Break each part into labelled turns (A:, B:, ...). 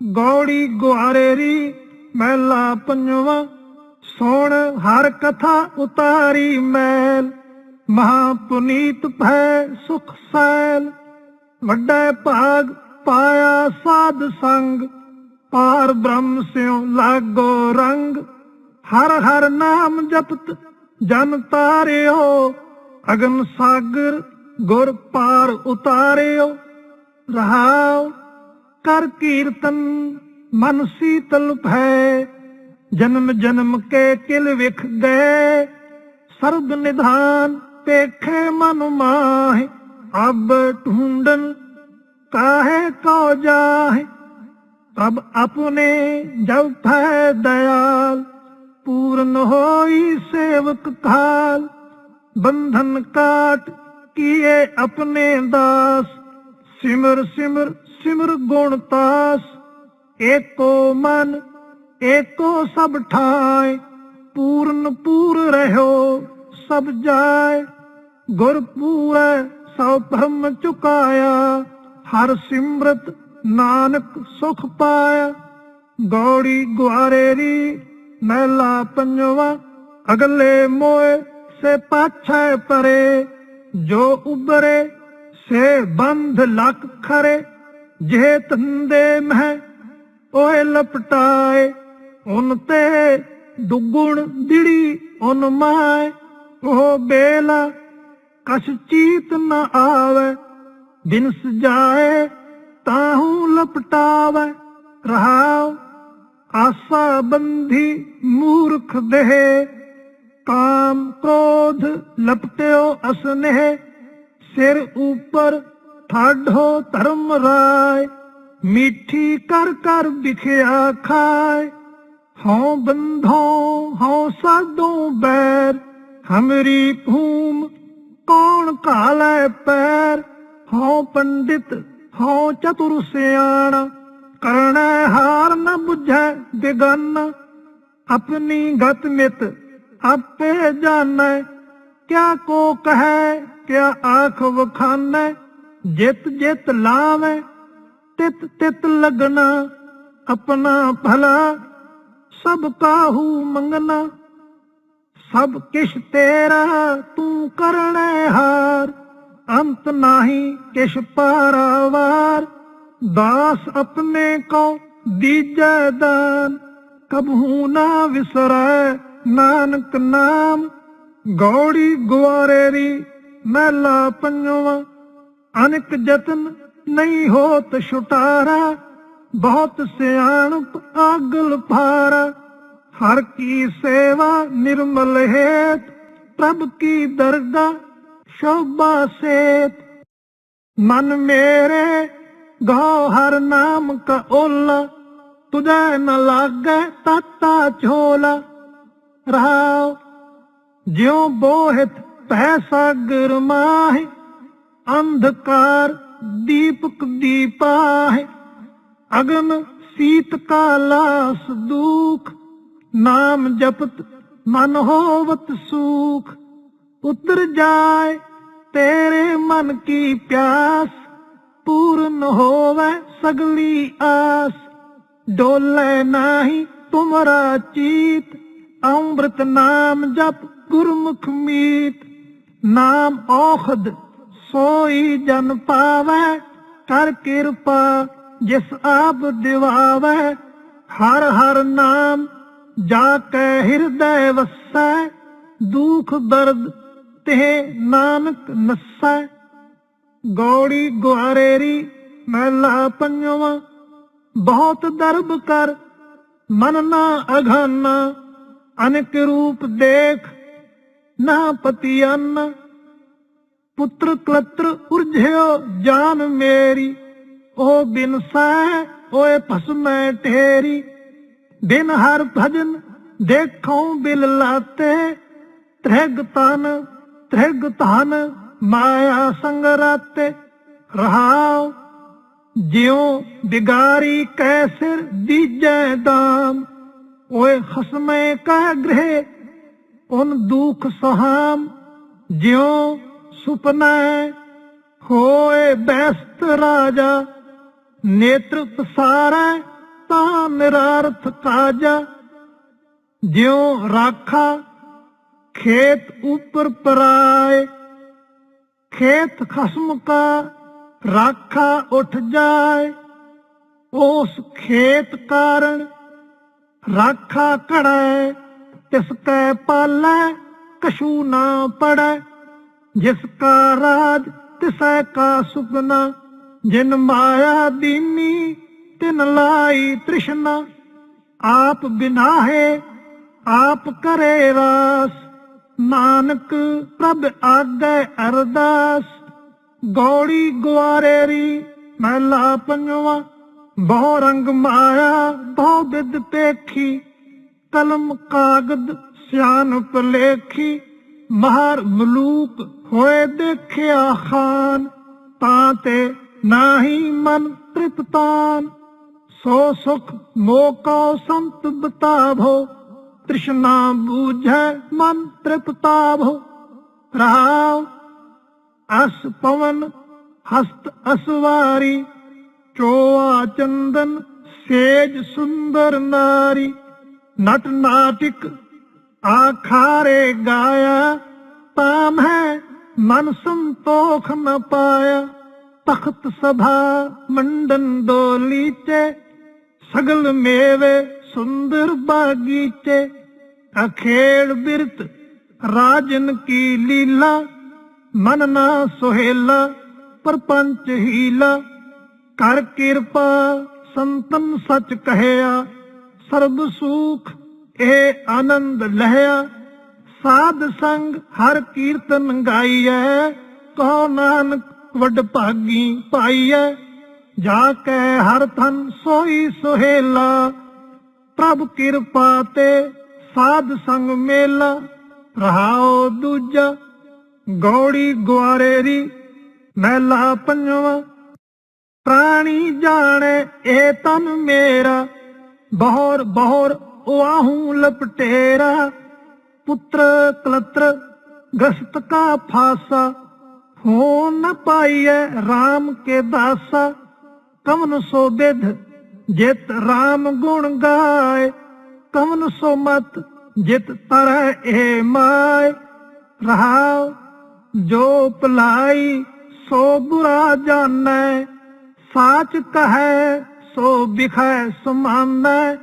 A: ਗੌੜੀ ਗੁਆਰੇਰੀ ਮਹਿਲਾ ਪੰਜਵਾ, ਸੁਣ ਹਰ ਕਥਾ ਉਤਾਰੀ ਮੈਲ। ਮਹਾ ਪੁਨੀਤ ਭੈ ਸੁਖ ਸੈਲ, ਵੱਡਾ ਭਾਗ ਪਾਇਆ ਸਾਧ ਸੰਗ। ਪਾਰ ਬ੍ਰਹਮ ਸਿਉ ਲਾਗੋ ਰੰਗ, ਹਰ ਹਰ ਨਾਮ ਜਪਤ ਜਨ ਤਾਰਿਓ। ਅਗਨ ਸਾਗਰ ਗੁਰ ਪਾਰ ਉਤਾਰਿਓ, ਰਹਾਓ ਕਰ ਕੀਰਤਨ ਮਨ ਸੀਤਲ ਭੈ। ਜਨਮ ਜਨਮ ਕੇ ਕਿਲ ਵਿਖ ਗਏ ਸਰਬ ਨਿਧਾਨ ਪੇਖੇ ਮਨ ਮਾਹਿ। ਅਬ ਢੂੰਡਨ ਕਾਹੇ ਕੋ ਜਾਹੇ। ਤਬ ਆਪਣੇ ਜਬ ਭੈ ਦਇਆਲ। ਪੂਰਨ ਹੋਈ ਸੇਵਕ ਥਾਲ। ਬੰਧਨ ਕਾਟ ਕੀਏ ਆਪਣੇ ਦਾਸ। ਸਿਮਰ ਸਿਮਰ ਸਿਮਰ ਗੁਣ ਤਾਸ, ਏਕੋ ਮਨ, ਏਕੋ ਸਭ ਠਾਏ, ਪੂਰਨ ਪੂਰ ਰਹਿਓ ਸਭ ਜਾਏ। ਗੁਰ ਪੂਰੈ ਸਭ ਭਰਮ ਚੁਕਾਇਆ, ਹਰ ਸਿਮਰਤ ਨਾਨਕ ਸੁਖ ਪਾਇਆ। ਗੌੜੀ ਗੁਆਰੇਰੀ ਮਹਿਲਾ ਪੰਜਵਾ, ਅਗਲੇ ਮੋਏ ਸੇ ਪਾਛੈ ਪਰੇ, ਜੋ ਉਬਰੇ ਸੇ ਬੰਧ ਲਖ ਖਰੇ। ਜੇ ਤੰਦੇ ਮਹਿ ਓਏ ਲਪਟਾਏ, ਉਨ ਤੇ ਦੁਗੁਣ ਦਿੜੀ ਉਨ ਮਾਏ। ਉਹ ਬੇਲਾ ਕਛ ਚੀਤ ਨ ਆਵੇ ਦਿਨ ਸਜਾਏ ਤਾਹੂ ਲਪਟਾਵੇ। ਰਹਾਉ ਆਸਾ ਬੰਧੀ ਮੂਰਖ ਦੇਹ, ਕਾਮ ਕ੍ਰੋਧ ਲਪਟਿਓ ਅਸਨੇਹ। ਸਿਰ ਉਪਰ ਠਾਢੋ ਧਰਮ ਰਾਏ, ਮਿੱਠੀ ਕਰ ਕਰ ਵਿਖਿਆ ਖਾਏ। ਹਉ ਬੰਧੋ, ਹਉ ਸਾਧੂ ਬੈਰ, ਹਮਰੀ ਭੂਮ ਕੌਣ ਘਾਲੇ ਪੈਰ। ਹਉ ਪੰਡਿਤ, ਹਉ ਚਤੁਰ ਸਿਆਣ ਕਰਣਾ ਹਾਰ ਨ ਬੁਝੈ ਬਿਗਨ। ਆਪਣੀ ਗਤ ਮਿਤ ਆਪੇ ਜਾਣੈ, ਕਿਆ ਕੋ ਕਹੈ, ਕਿਆ ਆਖ ਵਖਾਨੈ। ਜਿਤ ਜਿਤ ਲਾਵੇ, ਤਿਤ ਤਿਤ ਲਗਣਾ ਆਪਣਾ ਭਲਾ। ਸਭ ਕਾਹੂ ਮੰਗਣਾ, ਸਭ ਕਿਛ ਤੇਰਾ ਤੂੰ ਕਰਣੈ ਹਾਰ। ਅੰਤ ਨਾਹੀ ਕਿਛ ਪਾਰਾਵਾਰ ਦਾਸ ਆਪਣੇ ਕੋ ਦੀਜੈ ਦਾਨ। ਕਬਹੂ ਨਾ ਵਿਸਰੈ ਨਾਨਕ ਨਾਮ। ਗੌੜੀ ਗੁਆਰੇਰੀ ਮਹਿਲਾ ਪੰਜਵਾ ਅਨਕ ਜਤਨ ਨਹੀਂ ਹੋਤ ਛੁਟਾਰਾ, ਬਹੁਤ ਸਿਆਣਪ ਆਗਲ ਭਾਰਾ। ਹਰ ਕੀ ਸੇਵਾ ਨਿਰਮਲ ਹੇਤ, ਪ੍ਰਭ ਕੀ ਦਰਗਾ ਸ਼ੋਭਾ ਸੇਤ। ਮਨ ਮੇਰੇ ਗੋ ਹਰ ਨਾਮ ਕਾ ਓਲਾ ਤੁਝੇ ਨ ਲਾਗੈ ਤਾਤਾ ਝੋਲਾ। ਰਹਾਉ ਜਿਉ ਬੋਹਿਤ ਪੈ ਸਾਗਰ ਮਾਹਿ ਅੰਧਕਾਰ ਦੀਪਕ ਦੀਪਾਹਿ ਅਗਨ ਸੀਤ ਕਾ ਲਾਸ ਨਾਮ ਜਪਤ ਮਨ ਹੋਵਤ ਸੂਖ। ਉਤਰ ਜਾਏ ਤੇਰੇ ਮਨ ਕੀ ਪਿਆਸ, ਪੂਰਨ ਹੋਵੇ ਸਗਲੀ ਆਸ। ਡੋਲੇ ਨਾਹੀ ਤੁਮਰਾ ਚੀਤ, ਅੰਮ੍ਰਿਤ ਨਾਮ ਜਪ ਗੁਰਮੁਖ ਮੀਤ। ਨਾਮ ਔਖਦ ਸੋਈ ਜਨ ਪਾਵੈ, ਕਰ ਕਿਰਪਾ ਜਿਸ ਆਪ ਦਿਵਾਵੈ। ਹਰ ਹਰ ਨਾਮ ਜਾ ਕੇ ਹਿਰਦੈ ਵਸੈ, ਦੁਖ ਦਰਦ ਤੇ ਨਾਨਕ ਨਸੈ। ਗੌੜੀ ਗੁਆਰੇਰੀ ਮਹਿਲਾ ਪੰਜਵਾ, ਬਹੁਤ ਦਰਬ ਕਰ, ਮਨ ਨਾ ਅਘਾਨਾ ਅਨੇਕ ਰੂਪ ਦੇਖ, ਨਾ ਪਤੀ ਪੁੱਤਰ ਕਲਤਰ ਉਰਝਿਓ, ਜਾਨ ਮੇਰੀ। ਉਹ ਬਿਨਸੈ ਓਏ ਭਸਮੈ ਢੇਰੀ। ਬਿਨ ਹਰ ਭਜਨ ਦੇਖਉ ਬਿਲ ਲਾਤੇ। ਤ੍ਰਿਗ ਤਨ, ਤ੍ਰਿਗ ਧਨ, ਮਾਇਆ ਸੰਗ ਰਾਤੇ। ਰਹਾਉ, ਜਿਉ ਬਿਗਾਰੀ ਕੈ ਸਿਰ ਦੀਜੈ ਦਾਮ। ਓਏ ਖਸਮੇ ਕਾ ਗ੍ਰਹਿ, ਉਨ ਦੁਖ ਸਹਾਮ। ਜਿਉ ਸੁਪਨਾ ਹੋਏ ਬੈਸਤ ਰਾਜਾ, ਨੇਤਰ ਪਸਾਰੈ ਤਾਂ ਨਿਰਾਰਥ ਕਾਜਾ। ਜਿਉ ਰਾਖਾ ਖੇਤ ਉਪਰ ਪਰਾਏ, ਖੇਤ ਖਸਮ ਕਾ ਰਾਖਾ ਉੱਠ ਜਾਏ। ਉਸ ਖੇਤ ਕਾਰਨ ਰਾਖਾ ਕੜੈ ਤਿਸ ਕੈ ਪਾਲੈ, ਕਛੂ ਨਾ ਪੜੈ। ਜਿਸ ਕਾ ਰਾਜ ਤਿਸੈ ਕਾ ਸੁਪਨਾ, ਜਿਨ ਮਾਇਆ ਦੀਨੀ ਤਿਨ ਲਾਈ ਤ੍ਰਿਸ਼ਨਾ। ਆਪ ਬਿਨਾਹੇ, ਆਪ ਕਰੇ ਰਾਸ, ਨਾਨਕ ਪ੍ਰਭ ਆਗੈ ਅਰਦਾਸ। ਗੌੜੀ ਗੁਆਰੇਰੀ ਮਹਿਲਾ ਪੰਜਵਾ, ਬਹੁ ਰੰਗ ਮਾਇਆ, ਬਹੁ ਵਿਦ ਪੇਖੀ, ਕਲਮ ਕਾਗਦ ਸਿਆਨ ਲੇਖੀ। ਮਹਰ ਮਲੂਕ ਹੋਏ ਦੇਖਿਆ ਖਾਨ, ਤਾਂ ਤੇ ਨਾਹੀ ਮਨ ਤ੍ਰਿਪਤਾਨ ਸੋ ਸੁਖ ਮੋਕੋ ਸੰਤ ਬਤਾਵੋ, ਤ੍ਰਿਸ਼ਨਾ ਬੂਝੈ ਮਨ ਤ੍ਰਿਪਤਾਵੋ ਰਹਾਉ ਅਸ ਪਵਨ, ਹਸਤ ਅਸਵਾਰੀ, ਚੋਆ ਚੰਦਨ, ਸੇਜ ਸੁੰਦਰ ਨਾਰੀ। ਨਟ ਨਾਟਿਕ ਆਖਾਰੇ ਗਾਇਆ ਤਾਂ ਮੈਂ ਮਨ ਸੰਤੋਖ ਨ ਪਾਇਆ। ਤਖਤ ਸਭਾ ਮੰਡਨ ਡੋਲੀਚੇ ਸਗਲ ਮੇਵੇ ਸੁੰਦਰ ਬਾਗੀਚੇ ਅਖੇੜ ਬਿਰਤ ਰਾਜਨ ਕੀ ਲੀਲਾ, ਮਨ ਨਾ ਸੁਹੇਲਾ, ਪਰਪੰਚ ਹੀਲਾ। ਕਰ ਕਿਰਪਾ ਸੰਤਨ ਸਚ ਕਹਿਆ, ਸਰਬ ਸੁਖ ਇਹ ਆਨੰਦ ਲਹਿਆ। ਸਾਧ ਸੰਗ ਹਰ ਕੀਰਤਨ ਗਾਈਐ। ਕਹੋ ਨਾਨਕ ਵੱਡ ਭਾਗੀ ਪਾਈਐ। ਜਾ ਕੇ ਹਰ ਥਨ ਸੋਈ ਸੁਹੇਲਾ। ਪ੍ਰਭ ਕਿਰਪਾ ਤੇ ਸਾਧ ਸੰਗ ਮੇਲਾ। ਰਹਾਓ ਦੂਜਾ ਗੌੜੀ ਗੁਆਰੇਰੀ ਮਹਿਲਾ ਪੰਜਵਾ। ਪ੍ਰਾਣੀ ਜਾਣੇ ਇਹ ਤਨ ਮੇਰਾ। ਬਹੁਰ ਬਹੁਰ ਵਾਹੂ ਲਪਟੇਰਾ, ਪੁੱਤਰ ਕਲਤਰ ਗ੍ਰਸਤ ਕਾ ਫਾਸਾ, ਹੋ ਨ ਪਾਈਐ RAM ਕੇ ਦਾਸਾ ਕਮਨ ਸੋ ਬਿਧ ਜਿਤ RAM ਗੁਣ ਗਾਏ ਕਮਨ ਸੋ ਮਤ ਜਿਤ ਤਰੈ ਇਹ ਮਾਏ, ਰਹਾਉ ਜੋ ਭਲਾਈ ਸੋ ਬੁਰਾ ਜਾਣੈ, ਸਾਚ ਕਹੈ ਸੋ ਬਿਖੈ ਸਮਾਨੈ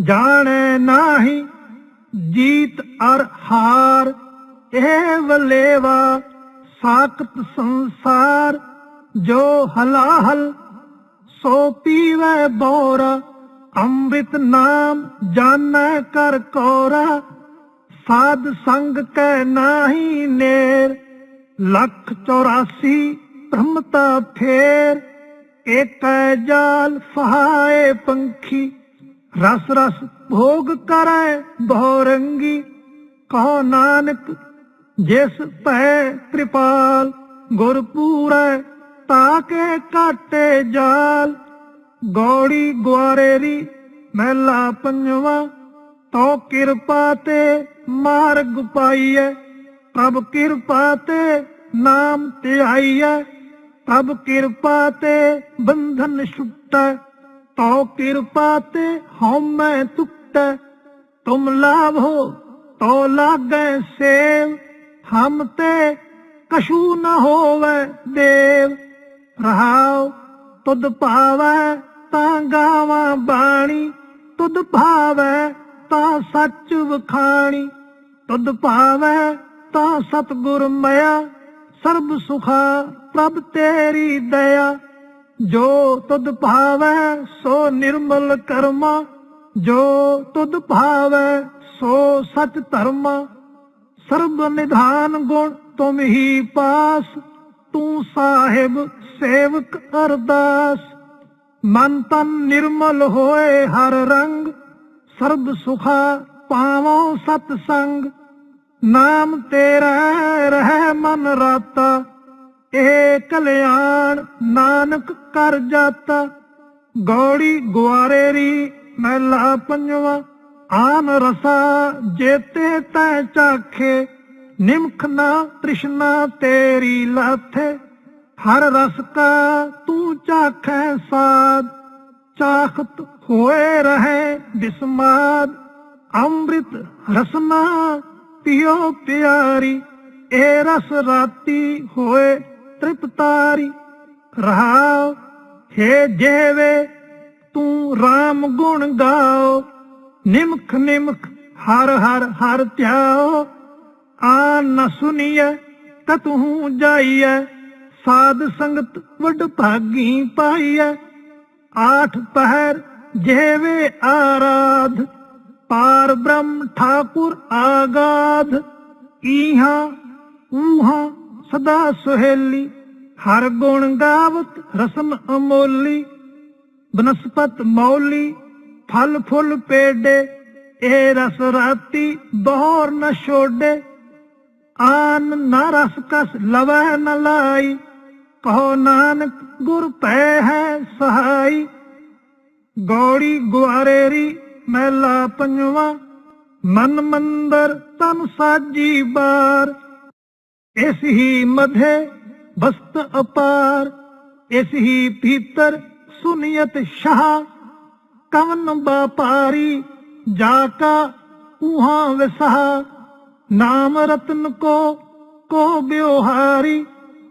A: ਜਾਣੈ ਨਾਹੀ, ਜੀਤ ਅਰ ਹਾਰ, ਇਹ ਵਲੇਵਾ ਸਾਖਤ ਸੰਸਾਰ, ਜੋ ਹਲਾਹਲ, ਸੋ ਪੀਵੇ ਬੋਰਾ ਅੰਮ੍ਰਿਤ ਨਾਮ ਜਾਣੈ ਕਰ ਕੋਰਾ, ਸਾਧ ਸੰਗ ਕੈ ਨਾਹੀ ਨੇਰ, ਲੱਖ 84 ਬ੍ਰਹਮਤਾ ਫੇਰ, ਏਕੈ ਜਾਲ ਫਹਾਏ ਪੰਖੀ। ਰਸ ਰਸ ਭੋਗ ਕਰੈ ਬਹੁ ਰੰਗੀ ਕਹੋ ਨਾਨਕ ਜਿਸ ਭੈ ਕਿਰਪਾਲ ਗੁਰ ਪੂਰੈ ਤਾਕੇ ਕਾਟੇ ਜਾਲ। ਗੌੜੀ ਗੁਆਰੇਰੀ ਮਹਿਲਾ ਪੰਜਵਾ ਤੋ ਕਿਰਪਾ ਤੇ ਮਾਰਗ ਪਾਈਐ। ਪ੍ਰਭ ਕਿਰਪਾ ਤੇ ਨਾਮ ਧਿਆਈਐ। ਪ੍ਰਭ ਕਿਰਪਾ ਤੇ ਬੰਧਨ ਛੁਟੈ ਤੋ ਕਿਰਪਾ ਤੇ ਹਉਮੈ ਤੁਟੈ, ਤੁਮ ਲਾਭੋ ਤੋ ਲਾਗੈ ਸੇਵ, ਹਮ ਤੇ ਕਸ਼ੂ ਨ ਹੋਵੇ ਦੇਵ। ਰਹਾਉ, ਤੁਧ ਭਾਵੈ ਤਾਂ ਗਾਵਾਂ ਬਾਣੀ, ਤੁਧ ਭਾਵੈ ਤਾਂ ਸੱਚ ਵਖਾਣੀ, ਤੁਧ ਭਾਵੈ ਤਾਂ ਸਤਗੁਰ ਮਿਆ ਸਰਬ ਸੁਖਾ ਪ੍ਰਭ ਤੇਰੀ ਦਇਆ। ਜੋ ਤੁਧ ਭਾਵੈ ਸੋ ਨਿਰਮਲ ਕਰਮਾ, ਜੋ ਤੁਧ ਭਾਵੈ ਸੋ ਸਚ ਧਰਮ। ਸਰਬ ਨਿਧਾਨ ਗੁਣ ਤੁਮ ਹੀ ਪਾਸ, ਤੂੰ ਸਾਹਿਬ ਸੇਵਕ ਅਰਦਾਸ। ਮਨ ਤਨ ਨਿਰਮਲ ਹੋਏ ਹਰ ਰੰਗ, ਸਰਬ ਸੁਖਾ ਪਾਵੋ ਸਤ ਸੰਗ। ਨਾਮ ਤੇਰਾ ਰਹਿ ਮਨ ਰਾਤਾ। ਇਹ ਕਲਿਆਣ ਨਾਨਕ ਕਰ ਜਾਤਾ। ਗੌੜੀ ਗੁਆਰੇਰੀ ਮਹਿਲਾ ਪੰਜਵਾ। ਆਨ ਰਸਾ ਜੇਤੇ ਤੈ ਚਾਖੇ। ਨਿਮਖ ਨਾ ਤ੍ਰਿਸ਼ਨਾ ਤੇਰੀ ਲਾਥੇ। ਹਰ ਰਸ ਕਾ ਤੂੰ ਚਾਖੈ ਸਾਦ ਚਾਖਤ ਹੋਏ ਰਹੇ ਬਿਸਮਾਦ। ਅੰਮ੍ਰਿਤ ਰਸਨਾ ਪਿਓ ਪਿਆਰੀ। ਇਹ ਰਸ ਰਾਤੀ ਹੋਏ ਤ੍ਰਿਪਤਾਰੀ ਰਹਾਉ ਹੇ ਜੇਵੇ ਤੂੰ RAM ਗੁਣ ਗਾਓ, ਨਿਮਖ ਨਿਮਖ, ਹਰ ਹਰ ਹਰ ਧਿਆਓ। ਆ ਨ ਸੁਨੀਐ ਕਤਹੂ ਜਾਈਐ, ਸਾਧ ਸੰਗਤ ਵੱਡ ਭਾਗੀ ਪਾਈਐ। ਆਠ ਪਹਿਰ ਜੇਵੇ ਆਰਾਧ, ਪਾਰ ਬ੍ਰਹਮ ਠਾਕੁਰ ਆਗਾਧ, ਈਹਾਂ, ਊਹਾਂ ਸਦਾ ਸੁਹੇਲੀ, ਹਰ ਗੁਣ ਗਾਵਤ, ਰਸਮ ਅਮੋਲੀ। ਬਨਸਪਤ ਮੌਲੀ, ਫਲ ਫੁੱਲ ਪੇਡੇ, ਇਹ ਰਸ ਰਾਤੀ ਬਹਰ ਨ ਛੋਡੇ। ਆਨ ਨ ਰਸ ਕਸ ਲਵੈ ਨ ਲਾਈ, ਕਹੋ ਨਾਨਕ ਗੁਰ ਪੈ ਹੈ ਸਹਾਈ। ਗੌੜੀ ਗੁਆਰੇਰੀ ਮਹਿਲਾ ਪੰਜਵਾ, ਮਨ ਮੰਦਰ ਤਨ ਸਾਜੀ ਬਾਰ। ਇਸ ਹੀ ਮਧੇ ਬਸਤ ਅਪਾਰ ਇਸ ਹੀ ਭੀਤਰ ਸੁਨੀਅਤ ਸ਼ਾਹ ਕਵਨ ਬਾਪਾਰੀ ਜਾ ਕਾ ਉਹਾਂ ਵਿਸਹਾ ਨਾਮ ਰਤਨ ਕੋ ਕੋ ਬਿਵਹਾਰੀ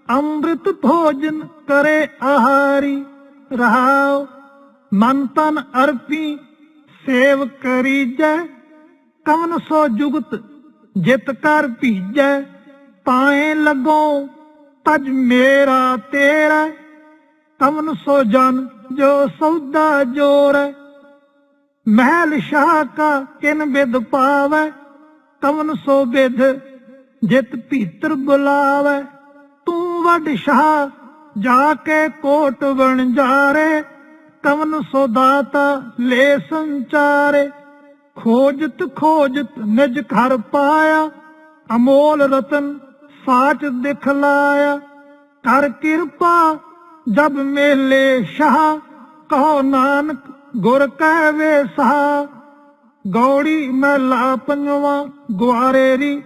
A: ਅੰਮ੍ਰਿਤ ਭੋਜਨ ਕਰੇ ਆਹਾਰੀ ਰਹਾਉ ਮਨ ਤਨ ਅਰਪੀ ਸੇਵ ਕਰੀਜੈ ਕਵਨ ਸੋ ਜੁਗਤ ਜਿਤ ਕਰ ਭੀਜੈ ਤਾਏ ਲੱਗੋ, ਤਜ ਮੇਰਾ ਤੇਰਾ ਕਵਨ ਸੋ ਜਨ ਜੋ ਸੌਦਾ ਜੋਰ। ਮਹਿਲ ਸ਼ਾਹ ਕਾ ਕਿਨ ਬਿਦ ਪਾਵੈ ਕਵਨ ਸੋ ਬਿਦ ਜਿਤ ਭੀਤਰ ਬੁਲਾਵੈ। ਤੂੰ ਵੱਡ ਸ਼ਾਹ, ਜਾ ਕੇ ਕੋਟ ਬਣ ਜਾਰੇ ਕਵਨ ਸੋ ਦਾਤਾ ਲੈ ਸੰਚਾਰੇ। ਖੋਜਤ ਖੋਜਤ ਨਿਜ ਘਰ ਪਾਇਆ, ਅਮੋਲ ਰਤਨ ਸਾਚ ਦਿਖਲਾਇਆ। ਕਰ ਕਿਰਪਾ, ਜਬ ਮੇਲੇ ਸ਼ਾਹ, ਕਹੋ ਨਾਨਕ ਗੁਰ ਕਹਿ ਵੇ ਸਹਾ। ਗੌੜੀ ਮਹਲਾ ਪੰਜਵਾ ਗੁਆਰੇਰੀ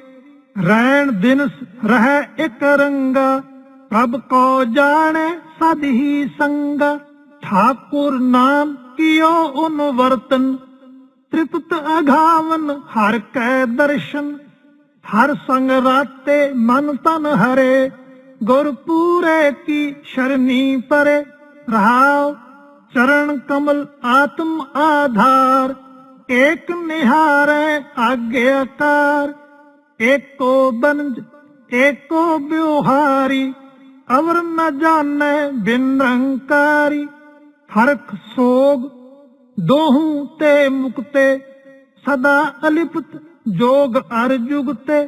A: ਰੈਣ ਦਿਨਸ ਰਹਿ ਇਕ ਰੰਗਾ। ਪ੍ਰਭ ਕੋ ਜਾਣੇ ਸਦ ਹੀ ਸੰਗ, ਠਾਕੁਰ ਨਾਮ ਕੀਓ ਉਨ ਵਰਤਨ। ਤ੍ਰਿਪਤ ਅਘਾਵਨ ਹਰ ਕੈ ਦਰਸ਼ਨ ਹਰ ਸੰਗ ਰਾਤੇ ਮਨ ਤਨ ਹਰੇ ਗੁਰ ਪੂਰੇ ਕੀ ਸ਼ਰਨੀ ਪਰੇ। ਰਹਾਉ ਚਰਨ ਕਮਲ ਆਤਮ ਆਧਾਰ, ਏਕ ਨਿਹਾਰੈ ਆਗਿਆਕਾਰ ਏਕੋ ਬਨਜ ਏਕੋ ਬਿਵਹਾਰੀ ਅਵਰ ਨ ਜਾਣੈ ਬਿਨ ਰੰਕਾਰੀ। ਹਰਖ ਸੋਗ ਦੋਹੂ ਤੇ ਮੁਕਤੇ, ਸਦਾ ਅਲਿਪਤ ਜੋਗ ਅਰ ਜੁਗਤੇ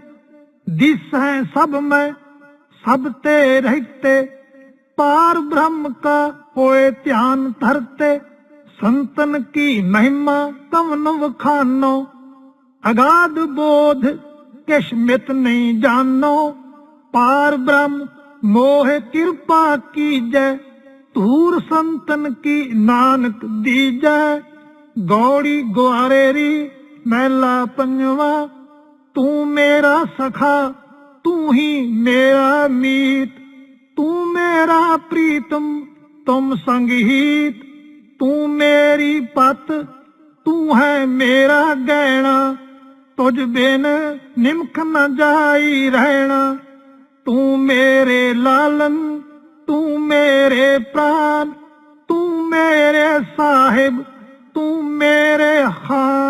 A: ਦਿਸੈ ਸਭ ਮੈਂ, ਸਭ ਤੇ ਰਹਿਤੇ। ਪਾਰ ਬ੍ਰਹਮ का ਹੋਏ ਧਿਆਨ ਧਰਤੇ, ਸੰਤਨ ਕੀ ਮਹਿਮਾ ਕਵਨ ਵਖਾਨੋ। ਅਗਾਧ ਬੋਧ ਕਿਛ ਮਿਤ ਨਹੀਂ ਜਾਣੋ ਪਾਰ ਬ੍ਰਹਮ ਮੋਹ ਕਿਰਪਾ ਕੀਜੈ, ਧੂਰ ਸੰਤਨ ਕੀ ਨਾਨਕ ਦੀਜੈ। ਗੌੜੀ ਗੁਆਰੇਰੀ ਮਹਿਲਾ ਪੰਜਵਾ ਤੂੰ ਮੇਰਾ ਸਖਾ ਤੂੰ ਹੀ ਮੇਰਾ ਮੀਤ ਤੂੰ ਮੇਰਾ ਪ੍ਰੀਤਮ ਤੁਮ ਸੰਗੀਤ ਤੂੰ ਮੇਰੀ ਪਤ ਤੂੰ ਹੈ ਮੇਰਾ ਗਹਿਣਾ ਤੁਝ ਬਿਨ ਨਿਮਖ ਨ ਜਾਈ ਰਹਿਣਾ ਤੂੰ ਮੇਰੇ ਲਾਲਨ ਤੂੰ ਮੇਰੇ ਪ੍ਰਾਨ ਤੂੰ ਮੇਰੇ ਸਾਹਿਬ ਤੂੰ ਮੇਰੇ ਖਾਨ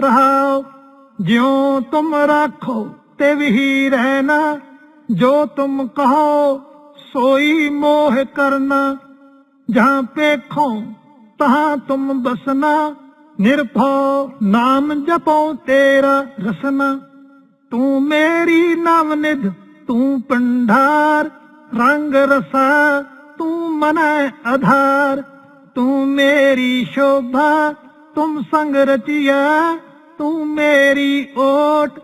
A: ਰਹਾਓ, ਜਿਉ ਤੁਮ ਰੱਖੋ ਤੇ ਵੀ ਰਹਿਣਾ, ਜੋ ਤੁਮ ਕਹੋ, ਸੋਈ ਮੋਹ ਕਰਨਾ। ਜਹਾਂ ਪੇਖੋ ਤਹਾਂ ਤੁਮ ਬਸਨਾ ਨਿਰਭਉ ਨਾਮ ਜਪੋ ਤੇਰਾ ਰਸਨਾ। ਤੂੰ ਮੇਰੀ ਨਵ ਨਿਧ, ਤੂੰ ਪੰਢਾਰ ਰੰਗ ਰਸਾ, ਤੂੰ ਮਨੈ ਆਧਾਰ। ਤੂੰ ਮੇਰੀ ਸ਼ੋਭਾ, ਤੁਮ ਸੰਗ ਰਚਿਆ ਤੂੰ ਮੇਰੀ ਓਟ,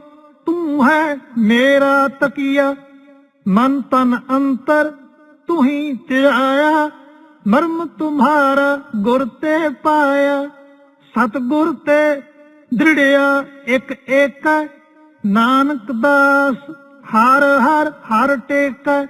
A: ਤੂੰ ਹੈ ਮੇਰਾ ਤਕੀਆ। ਮਨ ਤਨ ਅੰਤਰ ਤੂੰ ਹੀ ਧਿਆਇਆ ਮਰਮ ਤੁਮਹਾਰਾ ਗੁਰ ਤੇ ਪਾਇਆ। ਸਤਗੁਰ ਤੇ ਦ੍ਰਿੜਿਆ ਇੱਕ ਏਕ, ਨਾਨਕ ਦਾਸ ਹਰ ਹਰ ਹਰ ਟੇਕੈ।